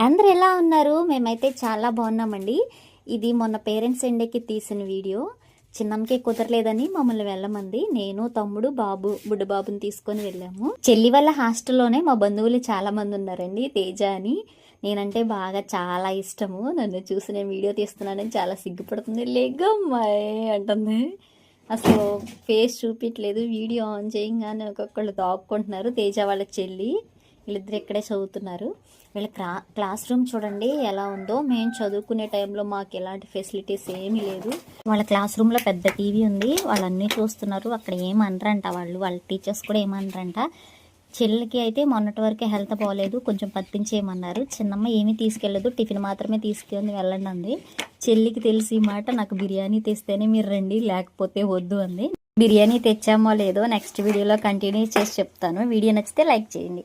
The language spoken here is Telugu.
అందరు ఎలా ఉన్నారు? మేమైతే చాలా బాగున్నామండి. ఇది మొన్న పేరెంట్స్ ఎండేకి తీసిన వీడియో. చిన్నమ్మకి కుదరలేదని మమ్మల్ని వెళ్ళమంది. నేను తమ్ముడు బాబు బుడ్డబాబుని తీసుకొని వెళ్ళాము. చెల్లి వాళ్ళ హాస్టల్లోనే మా బంధువులు చాలా మంది ఉన్నారండి. తేజ అని. నేనంటే బాగా చాలా ఇష్టము. నన్ను చూసి నేను వీడియో తీస్తున్నానని చాలా సిగ్గుపడుతుంది. లేగమ్మాయి అంటుంది. అసలు ఫేస్ చూపించలేదు వీడియో ఆన్ చేయంగానే ఒక్కొక్కళ్ళు దాక్కుంటున్నారు తేజ వాళ్ళ చెల్లి. వీళ్ళిద్దరు ఇక్కడే చదువుతున్నారు. వీళ్ళ క్లా క్లాస్ రూమ్ చూడండి ఎలా ఉందో. మేము చదువుకునే టైంలో మాకు ఎలాంటి ఫెసిలిటీస్ ఏమీ లేదు. వాళ్ళ క్లాస్ రూమ్లో పెద్ద టీవీ ఉంది. వాళ్ళన్నీ చూస్తున్నారు. అక్కడ ఏమనరంట వాళ్ళు. వాళ్ళ టీచర్స్ కూడా ఏమనరంట. చెల్లికి అయితే మొన్నటి వరకే హెల్త్ బాగోలేదు కొంచెం పట్టించేయమన్నారు. చిన్నమ్మ ఏమీ తీసుకెళ్ళదు. టిఫిన్ మాత్రమే తీసుకెళ్ళి వెళ్ళండి అంది. చెల్లికి తెలిసి మాట నాకు బిర్యానీ తెస్తేనే మీరు రండి లేకపోతే వద్దు అంది. బిర్యానీ తెచ్చామో లేదో నెక్స్ట్ వీడియోలో కంటిన్యూ చేసి చెప్తాను. వీడియో నచ్చితే లైక్ చేయండి.